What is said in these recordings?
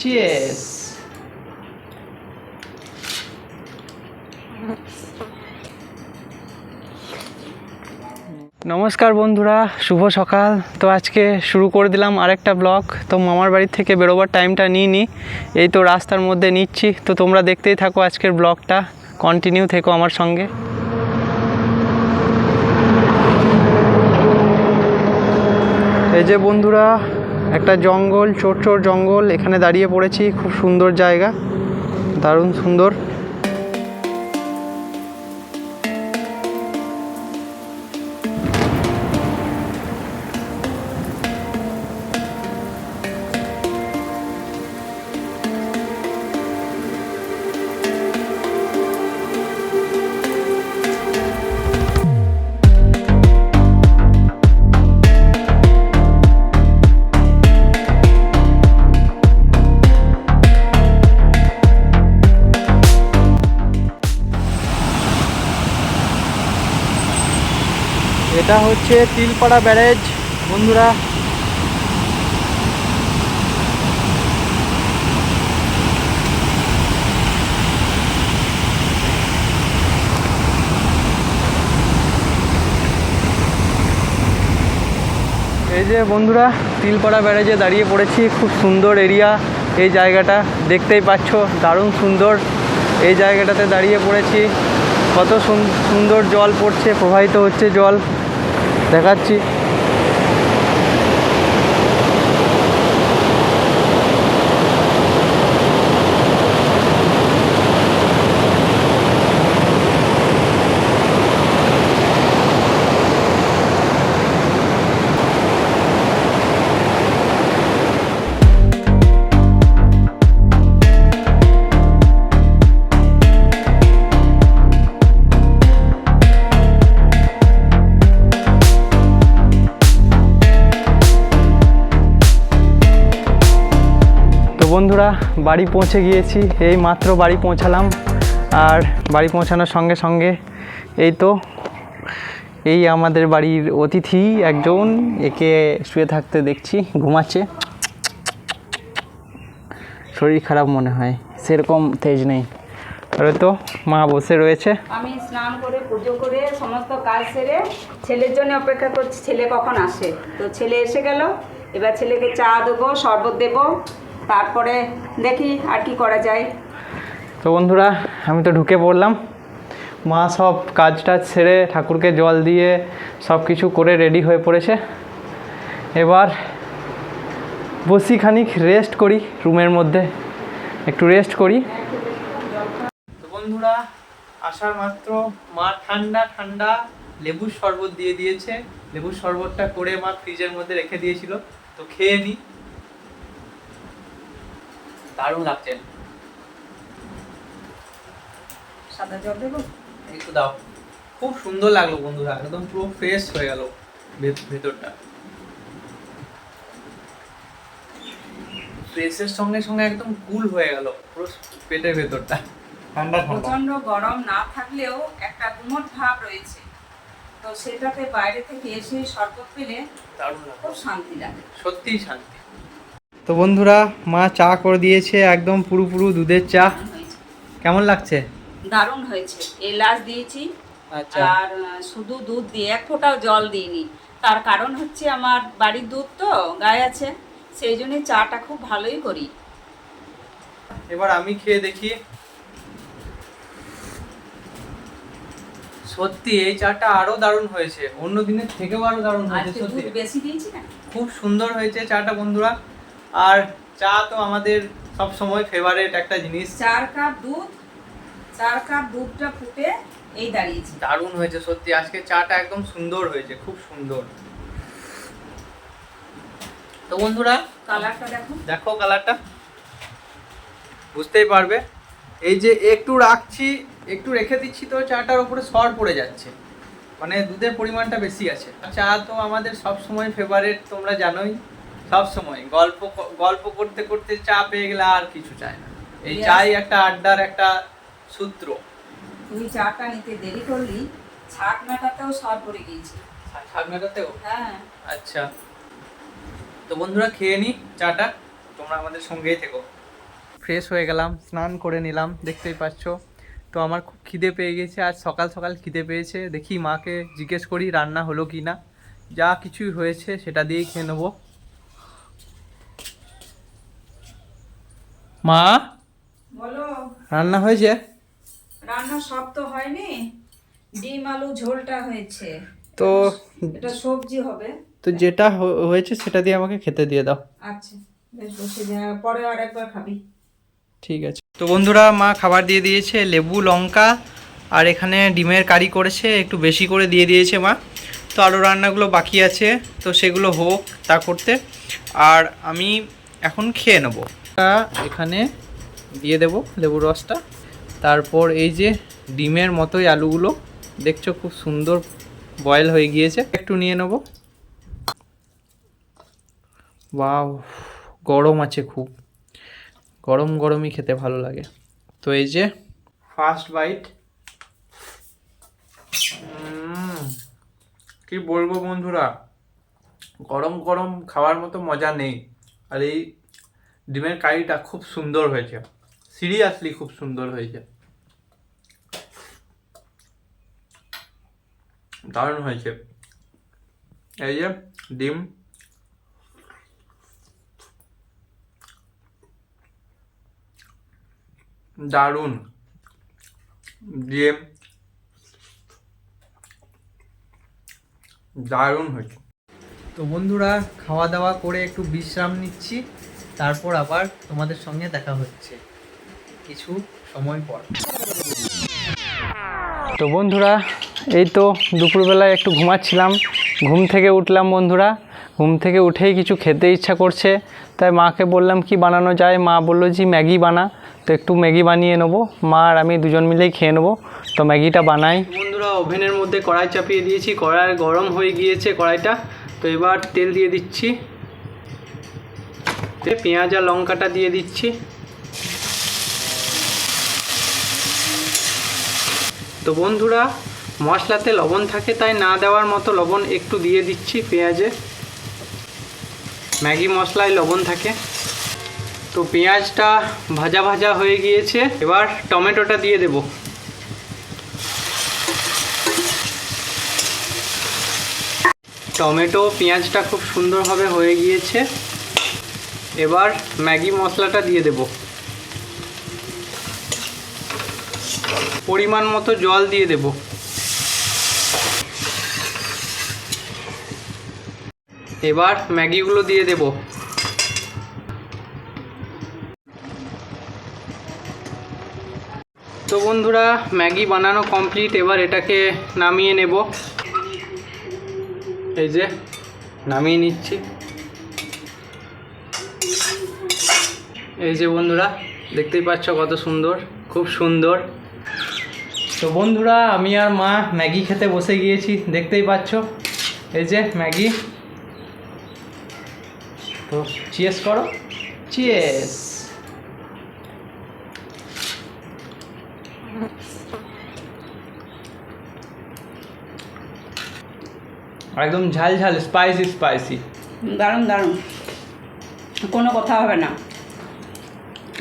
চিয়েস নমস্কার বন্ধুরা, শুভ সকাল। তো আজকে শুরু করে দিলাম আরেকটা ব্লগ। তো মামার বাড়ি থেকে বেরোবার টাইমটা নিই নি এই তো রাস্তার মধ্যে নিচ্ছি। তো তোমরা দেখতেই থাকো আজকের ব্লগটা। কন্টিনিউ থেকো আমার সঙ্গে। এই যে বন্ধুরা একটা জঙ্গল চোর চোর জঙ্গল এখানে দাঁড়িয়ে পড়েছি। খুব সুন্দর জায়গা। দারুণ সুন্দর। হচ্ছে তিলপাড়া ব্যারেজ। বন্ধুরা, এই যে বন্ধুরা, তিলপাড়া ব্যারেজে দাঁড়িয়ে পড়েছি। খুব সুন্দর এরিয়া এই জায়গাটা। দেখতেই পাচ্ছ, দারুণ সুন্দর এই জায়গাটাতে দাঁড়িয়ে পড়েছি। কত সুন- সুন্দর জল পড়ছে, প্রবাহিত হচ্ছে জল। দেখাচ্ছি। বন্ধুরা, বাড়ি পৌঁছে গিয়েছি। এই মাত্র বাড়ি পৌঁছালাম। আর বাড়ি পৌঁছানোর সঙ্গে সঙ্গে এই তো, এই আমাদের বাড়ির অতিথি একজন, একে শুয়ে থাকতে দেখছি, ঘুমাচ্ছে। শরীর খারাপ মনে হয়, সেরকম তেজ নেই। আর তো মা বসে রয়েছে। আমি স্নান করে, পুজো করে, সমস্ত কাজ সেরে ছেলের জন্য অপেক্ষা করছি, ছেলে কখন আসে? তো ছেলে এসে গেল, এবার ছেলেকে চা দেবো, শরবত দেবো তারপরে দেখি আর কি করা যায়। তো বন্ধুরা আমি তো ঢুকে পড়লাম। মা সব কাজ টাজ সেরে ঠাকুরকে জল দিয়ে সব কিছু করে রেডি হয়ে পড়েছে। এবার বসি খানিক রেস্ট করি রুমের মধ্যে। একটু রেস্ট করি। তো বন্ধুরা আসার মাত্র মা ঠান্ডা ঠান্ডা লেবুর শরবত দিয়ে দিয়েছে। লেবুর শরবতটা করে মা ফ্রিজের মধ্যে রেখে দিয়েছিল। তো খেয়ে নিই দারুণ লাগছে। সাদা জল দেবো? একটু দাও। খুব সুন্দর লাগল বন্ধুরা একদম পুরো ফ্রেশ হয়ে গেল ভেতরটা। ফ্রেশের সঙ্গে সঙ্গে একদম কুল হয়ে গেল পুরো পেটের ভেতরটা। ঠান্ডা ঠান্ডা। প্রচণ্ড গরম না থাকলেও একটা গুমট ভাব রয়েছে। তো সেটাতে বাইরে থেকে এসে শরবত পেলে খুব শান্তি লাগে। সত্যিই শান্তি। তো বন্ধুরা মা চা করে দিয়েছে একদম পুরো পুরো দুধের চা। কেমন লাগছে? দারুণ হয়েছে। এলাচ দিয়েছি আচ্ছা। আর শুধু দুধ দিয়ে এক ফোঁটাও জল দিইনি। তার কারণ হচ্ছে আমার বাড়ির দুধ তো গায়ে আছে। সেই জন্য চাটা খুব ভালোই করি। এবার আমি খেয়ে দেখি। সত্যি এই চাটা আরও দারুণ হয়েছে। অন্য দিনের থেকেও আরও দারুণ হয়েছে সত্যি। বেশি দিয়েছি না খুব সুন্দর হয়েছে চাটা বন্ধুরা। আর চা তো আমাদের সব সময় ফেভারিট একটা জিনিস। চার কাপ দুধ চার কাপ দুধটা ফুটে এই দাঁড়িয়েছি। দারুণ হয়েছে সত্যি। আজকে চাটা একদম সুন্দর হয়েছে খুব সুন্দর। তো বন্ধুরা কালারটা দেখো। দেখো কালারটা। বুঝতেই পারবে। এই যে একটু রাখছি একটু রেখে দিচ্ছি তো চাটার উপরে সর পড়ে যাচ্ছে। মানে দুধের পরিমাণটা বেশি আছে। চা তো আমাদের সব সময় ফেভারিট তোমরা জানোই। সব সময় গল্প গল্প করতে করতে চা পেয়ে গেলে আর কিছু চায় না। এই চাই একটা আড্ডার একটা সূত্র। তুই চাটা নিতে দেরি করলি ছাক মেটাতেও সর পড়ে গিয়েছে। শাক মেটাতেও হ্যাঁ। আচ্ছা। তো বন্ধুরা খেয়ে নি চাটা তোমরা আমাদের সঙ্গেই থেকো। ফ্রেশ হয়ে গেলাম স্নান করে নিলাম দেখতেই পাচ্ছ। তো আমার খুব খিদে পেয়ে গেছে আজ সকাল সকাল খিদে পেয়েছে। দেখি মাকে জিজ্ঞেস করি রান্না হলো কি না যা কিছুই হয়েছে সেটা দিয়েই খেয়ে নেব। মা? বলো। রান্না হয়েছে? রান্না সব তো হয়নি। ডিম আলু ঝোলটা হয়েছে। তো এটা সবজি হবে। তো যেটা হয়েছে সেটা দিয়ে আমাকে খেতে দিয়ে দাও। আচ্ছা বেশ বসে যা পরে আর একবার খাবি। ঠিক আছে। তো বন্ধুরা মা খাবার দিয়ে দিয়েছে লেবু লঙ্কা আর এখানে ডিমের কারি করেছে একটু বেশি করে দিয়ে দিয়েছে মা। তো আরও রান্নাগুলো বাকি আছে তো সেগুলো হোক তা করতে। আর আমি এখন খেয়ে নেব। এখানে দিয়ে দেব লেবুর রসটা। তারপর এই যে ডিমের মতোই আলুগুলো, দেখছ খুব সুন্দর বয়েল হয়ে গিয়েছে। একটু নিয়ে নেব। বাও গরম আছে খুব। গরম গরমই খেতে ভালো লাগে। তো এই যে ফার্স্ট বাইট। কি বলব বন্ধুরা? গরম গরম খাওয়ার মতো মজা নেই। আর এই ডিমের কারিটা খুব সুন্দর হয়েছে। সিরিয়াসলি খুব সুন্দর হয়েছে। দারুণ হয়েছে। এই যে ডিম। দারুণ। দিয়ে দারুণ হয়েছে। তো বন্ধুরা, খাওয়া দাওয়া করে একটু বিশ্রাম নিচ্ছি। তারপর আবার তোমাদের সঙ্গে দেখা হচ্ছে কিছু সময় পর। তো বন্ধুরা এই তো দুপুরবেলায় একটু ঘুমাচ্ছিলাম। ঘুম থেকে উঠলাম বন্ধুরা। ঘুম থেকে উঠেই কিছু খেতে ইচ্ছা করছে। তাই মাকে বললাম কি বানানো যায়? মা বলল যে ম্যাগি বানা। তো একটু ম্যাগি বানিয়ে নেব। মা আর আমি দুজন মিলেই খেয়ে নেব। তো ম্যাগিটা বানাই। বন্ধুরা ওভেনের মধ্যে কড়াই চাপিয়ে দিয়েছি। কড়াই গরম হয়ে গিয়েছে কড়াইটা। তো এবার তেল দিয়ে দিচ্ছি। পেঁয়াজ আর লঙ্কাটা দিয়ে দিচ্ছি। তো বন্ধুরা, মশলাতে লবণ থাকে, তাই না দেওয়ার মতো লবণ একটু দিয়ে দিচ্ছি পেঁয়াজে। ম্যাগি মশলায় লবণ থাকে। তো পেঁয়াজটা ভাজা ভাজা হয়ে গিয়েছে, এবার টমেটোটা দিয়ে দেব। টমেটো, পেঁয়াজটা খুব সুন্দরভাবে হয়ে গিয়েছে। এবার ম্যাগি মশলাটা দিয়ে দেব। পরিমাণ মতো জল দিয়ে দেব। এবার ম্যাগিগুলো দিয়ে দেব। তো বন্ধুরা, ম্যাগি বানানো কমপ্লিট। এবার এটাকে নামিয়ে নেব। এই যে, নামিয়ে নিচ্ছি। এই যে বন্ধুরা, দেখতেই পাচ্ছ কত সুন্দর, খুব সুন্দর। তো বন্ধুরা, আমি আর মা ম্যাগি খেতে বসে গিয়েছি, দেখতেই পাচ্ছ। এই যে ম্যাগি। তো চিয়েস করো। চিয়েস একদম ঝাল ঝাল স্পাইসি স্পাইসি দারুণ দারুণ। কোনো কথা হবে না।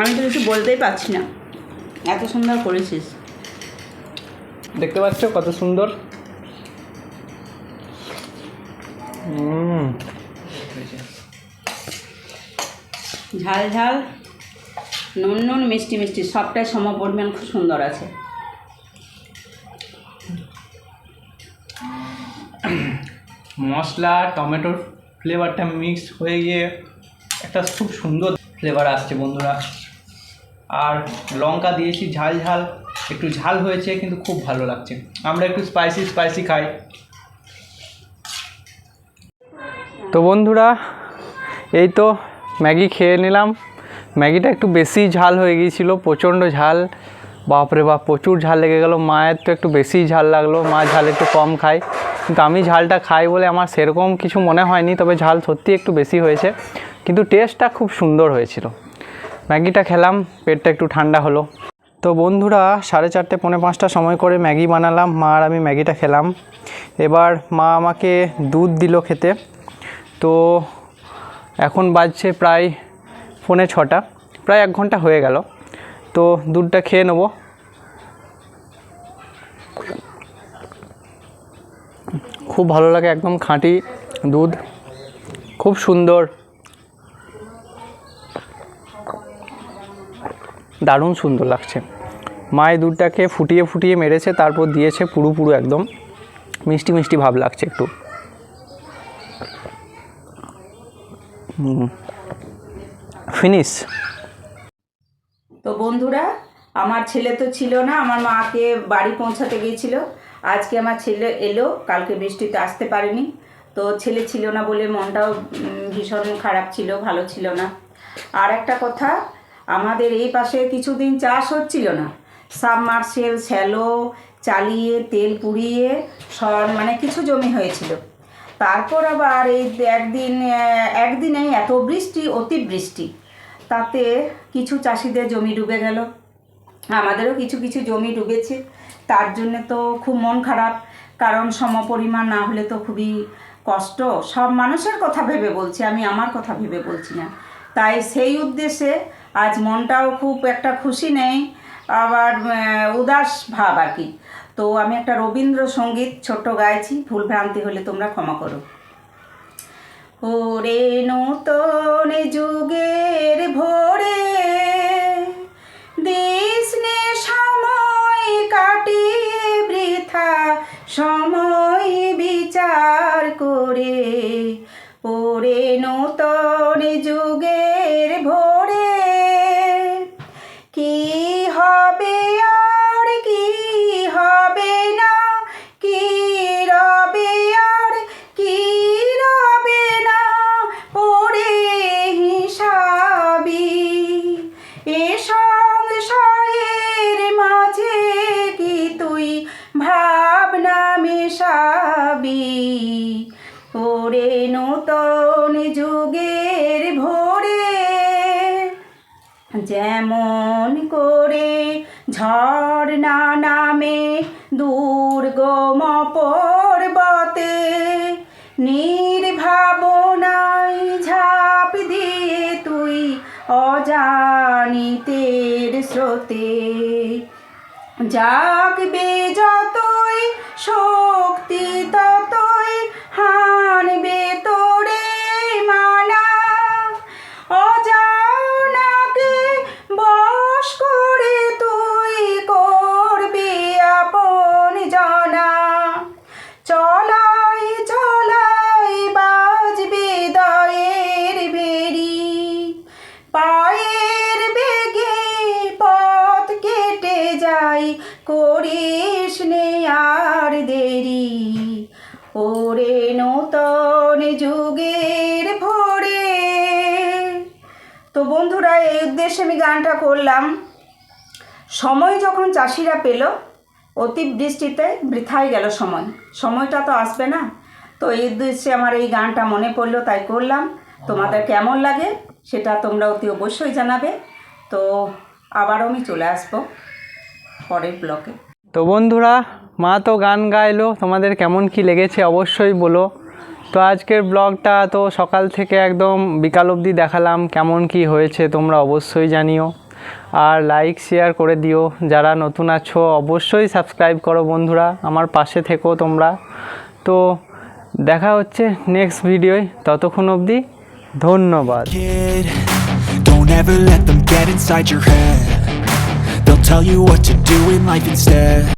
আমি তো কিছু বলতেই পারছি না। এত সুন্দর করেছিস। দেখতে পাচ্ছ কত সুন্দর? ঝাল ঝাল নুন নুন মিষ্টি মিষ্টি সবটাই সম পরিমাণ খুব সুন্দর আছে। মশলা টমেটোর ফ্লেভারটা মিক্স হয়ে গিয়ে একটা খুব সুন্দর ফ্লেভার আসছে বন্ধুরা। আর লঙ্কা দিয়েছি ঝাল ঝাল। একটু ঝাল হয়েছে, কিন্তু খুব ভালো লাগছে। আমরা একটু স্পাইসি স্পাইসি খাই। তো বন্ধুরা, এই তো ম্যাগি খেয়ে নিলাম। ম্যাগিটা একটু বেশি ঝাল হয়ে গিয়েছিল, প্রচণ্ড ঝাল। বাপরে বাপ, প্রচুর ঝাল লেগে গেল। মায়ের তো একটু বেশি ঝাল লাগল, মা ঝাল একটু কম খায়। কিন্তু আমি ঝালটা খাই বলে আমার সেরকম কিছু মনে হয়নি, তবে ঝাল সত্যি একটু বেশি হয়েছে। কিন্তু টেস্টটা খুব সুন্দর হয়েছিল। ম্যাগিটা খেলাম, পেটটা একটু ঠান্ডা হলো। তো বন্ধুরা, সাড়ে চারটে, পৌনে পাঁচটা সময় করে ম্যাগি বানালাম, মা আর আমি ম্যাগিটা খেলাম। এবার মা আমাকে দুধ দিল খেতে। তো এখন বাজছে প্রায় পৌনে ছটা, প্রায় এক ঘণ্টা হয়ে গেল। তো দুধটা খেয়ে নেব। খুব ভালো লাগে একদম খাঁটি দুধ। খুব সুন্দর। দারুণ সুন্দর লাগছে। মায়ের দুধটাকে ফুটিয়ে ফুটিয়ে মেরেছে, তারপর দিয়েছে পুরো একদম মিষ্টি মিষ্টি ভাব লাগছে একটু। ফিনিশ। তো বন্ধুরা, আমার ছেলে তো ছিল না, আমার মাকে বাড়ি পৌঁছাতে গিয়েছিল। আজকে আমার ছেলে এলো, কালকে বৃষ্টিতে আসতে পারেনি। তো ছেলে ছিল না বলে মনটাও ভীষণ খারাপ ছিল, ভালো ছিল না। আর একটা কথা আমাদের এই পাশে কিছুদিন চাষ হচ্ছিল না। সাবমার্সেল শ্যালো, চালিয়ে, তেল পুড়িয়ে, সর মানে কিছু জমি হয়েছিল। তারপর আবার এই একদিন একদিনে এত বৃষ্টি, অতিবৃষ্টি, তাতে কিছু চাষিদের জমি ডুবে গেল। আমাদেরও কিছু কিছু জমি ডুবেছে। তার জন্য তো খুব মন খারাপ, কারণ সমপরিমাণ না হলে তো খুবই কষ্ট। সব মানুষের কথা ভেবে বলছি, আমি আমার কথা ভেবে বলছি না। তাই সেই উদ্দেশ্যে আজ মনটাও খুব একটা খুশি নেই, আবার উদাস ভাব আর কি। তো আমি একটা রবীন্দ্রসঙ্গীত ছোট্ট গাইছি, ভুল ভ্রান্তি হলে তোমরা ক্ষমা করো। ওরে নূতন ঝর্ণা নামে দুর্গম পর্বতে নির্ভাবনায় ঝাঁপ দিয়ে তুই অজানিতের স্রোতে। জাগবে যতই বন্ধুরা, এই উদ্দেশ্যে আমি গানটা করলাম। সময় যখন চাষিরা পেল অতিবৃষ্টিতে বৃথায় গেল সময়। সময়টা তো আসবে না। তো এই উদ্দেশ্যে আমার এই গানটা মনে পড়ল, তাই করলাম। তোমাদের কেমন লাগে সেটা তোমরা অতি অবশ্যই জানাবে। তো আবারও আমি চলে আসব পরের ব্লকে। তো বন্ধুরা, মা তো গান গাইলো, তোমাদের কেমন কি লেগেছে অবশ্যই বলো। তো আজকের ব্লগটা তো সকাল থেকে একদম বিকাল অবধি দেখালাম কেমন কি হয়েছে তোমরা অবশ্যই জানিও আর লাইক শেয়ার করে দিও যারা নতুন আছো, অবশ্যই সাবস্ক্রাইব করো বন্ধুরা আমার পাশে থেকো তোমরা তো দেখা হচ্ছে নেক্সট ভিডিওয় ততক্ষণ অবধি ধন্যবাদ. Don't let them get inside your head. They'll tell you what to do in life instead.